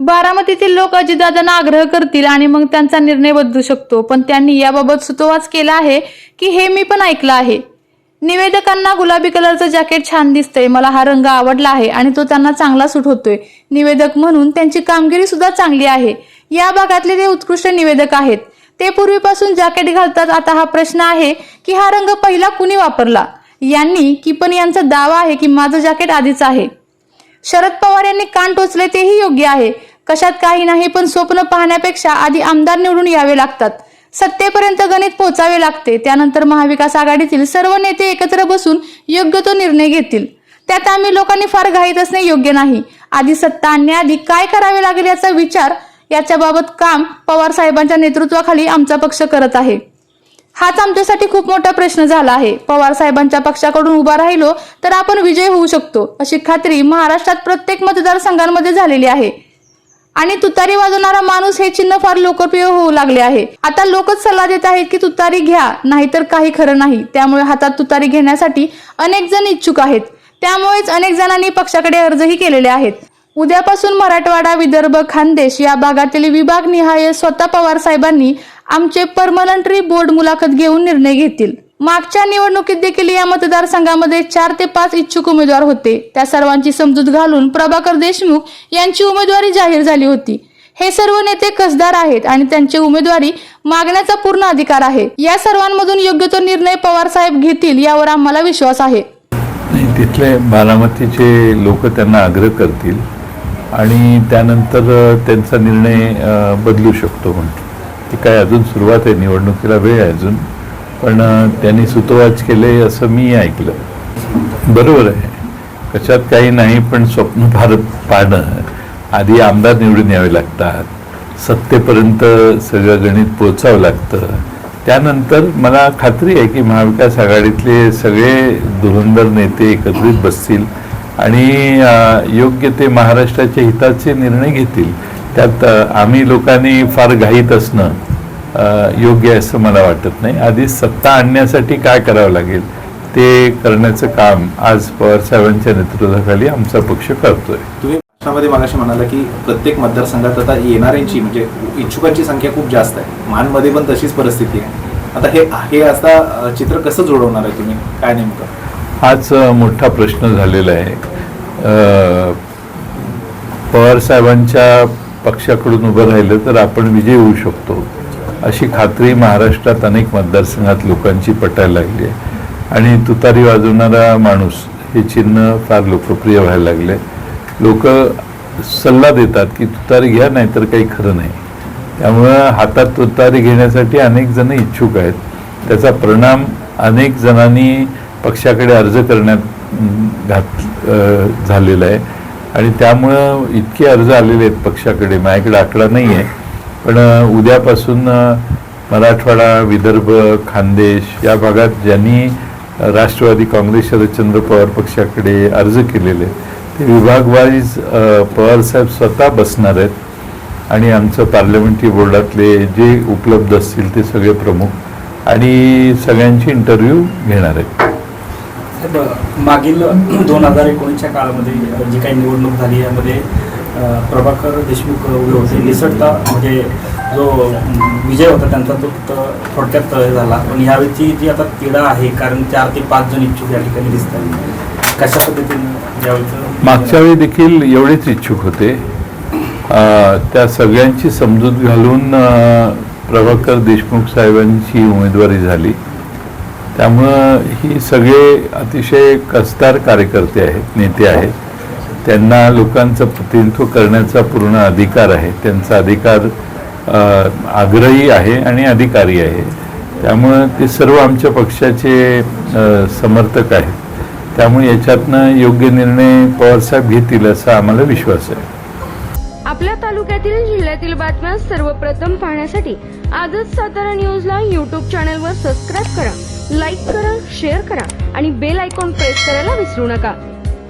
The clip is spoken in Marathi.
बारामतीतील लोक अजितदादांना आग्रह करतील आणि मग त्यांचा निर्णय बदलू शकतो. पण त्यांनी याबाबत सुतोवाच केला आहे की हे मी पण ऐकलं आहे. निवेदकांना गुलाबी कलरचं जॅकेट छान दिसतंय मला हा रंग आवडला आहे आणि तो त्यांना चांगला सूट होतोय. निवेदक म्हणून त्यांची कामगिरी सुद्धा चांगली आहे. या भागातले ते उत्कृष्ट निवेदक आहेत. ते पूर्वीपासून जॅकेट घालतात आता हा प्रश्न आहे की हा रंग पहिला कुणी वापरला? यांनी की पण यांचा दावा आहे की माझं जॅकेट आधीच आहे. शरद पवार यांनी कान टोचले तेही योग्य आहे. कशात काही नाही पण स्वप्न पाहण्यापेक्षा आधी आमदार निवडून यावे लागतात. सत्तेपर्यंत गणित पोचावे लागते. त्यानंतर महाविकास आघाडीतील सर्व नेते एकत्र बसून योग्य तो निर्णय घेतील. त्यात आम्ही लोकांनी फार घाईत असणे योग्य नाही. आधी सत्ता आणण्याआधी काय करावे लागेल याचा विचार याच्याबाबत काम पवार साहेबांच्या नेतृत्वाखाली आमचा पक्ष करत आहे. हाच आमच्यासाठी खूप मोठा प्रश्न झाला आहे. पवार साहेबांच्या पक्षाकडून उभा राहिलो तर आपण विजय होऊ शकतो अशी खात्री महाराष्ट्रात प्रत्येक मतदारसंघांमध्ये झालेली आहे. आणि तुतारी वाजवणारा माणूस हे चिन्ह फार लोकप्रिय होऊ लागले आहे. आता लोकच सल्ला देत आहेत की तुतारी घ्या नाहीतर काही खरं नाही. त्यामुळे हातात तुतारी घेण्यासाठी अनेक जण इच्छुक आहेत. त्यामुळेच अनेक जणांनी पक्षाकडे अर्जही केलेले आहेत. उद्यापासून मराठवाडा विदर्भ खानदेश या भागातील विभाग निहाय स्वतः पवार साहेबांनी आमचे परमनंटरी बोर्ड मुलाखत घेऊन निर्णय घेतील. मागच्या निवडणुकीत देखील या मतदारसंघामध्ये चार ते पाच इच्छुक उमेदवार होते. त्या सर्वांची समजूत घालून प्रभाकर देशमुख यांची उमेदवारी जाहीर झाली होती. हे सर्व नेते कसदार आहेत आणि त्यांची उमेदवारी मागण्याचा पूर्ण अधिकार आहे. या सर्वांमधून योग्य तो निर्णय पवार साहेब घेतील यावर आम्हाला विश्वास आहे. तिथले बारामतीचे लोक त्यांना आग्रह करतील आणि त्यानंतर त्यांचा निर्णय बदलू शकतो म्हणतो ती काय अजून सुरुवात आहे निवडणुकीला वेळ आहे अजून. पण त्यांनी सुतोवाच केले असं मी ऐकलं. बरोबर आहे. कशात काही नाही पण स्वप्न भारत पाहणं. आधी आमदार निवडून यावे लागतात. सत्तेपर्यंत सगळं गणित पोचावं लागतं. त्यानंतर मला खात्री आहे की महाविकास आघाडीतले सगळे धुरंधर नेते एकत्रित बसतील आणि योग्य ते महाराष्ट्राच्या हिताचे निर्णय घेतील. त्यात आम्ही लोकांनी फार घाईत असणं योग्य आहे असं मला वाटत नाही. आधी सत्ता आणण्यासाठी काय करावं लागेल ते करण्याचं काम आज पवारसाहेबांच्या नेतृत्वाखाली आमचा पक्ष करतोय. तुम्ही भाषणामध्ये मागाशी म्हणाला की प्रत्येक मतदारसंघात आता येणाऱ्यांची म्हणजे इच्छुकांची संख्या खूप जास्त आहे. मानमध्ये पण तशीच परिस्थिती आहे. आता हे हे आता चित्र कसं जोडवणार आहे तुम्ही? काय नेमकं? हाच मोठा प्रश्न झालेला आहे. अ, पवार साहेबांच्या पक्षाकडून उभं राहिलं तर आपण विजयी होऊ शकतो. अशी खात्री महाराष्ट्रात अनेक मतदारसंघात लोकांची पटायला लागली आहे. आणि तुतारी वाजवणारा माणूस हे चिन्ह फार लोकप्रिय व्हायला लागले. लोक सल्ला देतात की तुतारी घ्या नाहीतर काही खरं नाही. त्यामुळं हातात तुतारी घेण्यासाठी अनेक जण इच्छुक आहेत. त्याचा परिणाम अनेक जणांनी पक्षाकडे अर्ज करण्यात घात झालेला आहे. आणि त्यामुळं इतके अर्ज आलेले आहेत पक्षाकडे. माझ्याकडे आकडा नाही आहे पण उद्यापासून मराठवाडा विदर्भ खानदेश या भागात ज्यांनी राष्ट्रवादी काँग्रेस शरदचंद्र पवार पक्षाकडे अर्ज केलेले ते विभागवाईज पवारसाहेब स्वतः बसणार आहेत. आणि आमचं पार्लमेंटरी बोर्डातले जे उपलब्ध असतील ते सगळे प्रमुख आणि सगळ्यांची इंटरव्ह्यू घेणार आहेत. मागील दोन हजार एकोणीसच्या काळामध्ये जी काही निवडणूक झाली यामध्ये प्रभाकर देशमुख उभे होते. निसटता म्हणजे जो विजय होता त्यांचा तो त- थोडक्यात अ, झाला. पण यावेळीची जी आता क्रीडा आहे कारण चार ते पाच जण इच्छुक या ठिकाणी दिसत आहेत कशा पद्धतीनं यावेळी मागच्या वेळी देखील एवढेच इच्छुक होते. त्या सगळ्यांची समजूत घालून प्रभाकर देशमुख साहेबांची उमेदवारी झाली. त्यामुळं ही सगळे अतिशय कसदार कार्यकर्ते आहेत नेते आहेत. त्यांना लोकांचं प्रतिनिधित्व करण्याचा पूर्ण अधिकार आहे. त्यांचा अधिकार आग्रही आहे आणि अधिकारी आहे. त्यामुळं ते सर्व आमच्या पक्षाचे समर्थक आहेत. त्यामुळे याच्यातनं योग्य निर्णय पवारसाहेब घेतील असा आम्हाला विश्वास आहे. आपल्या तालुक्यातील जिल्ह्यातील बातम्या सर्वप्रथम पाहण्यासाठी आजच सातारा न्यूजला यूट्यूब चॅनलवर सबस्क्राईब करा लाईक करा शेअर करा आणि बेल आयकॉन प्रेस करायला विसरू नका.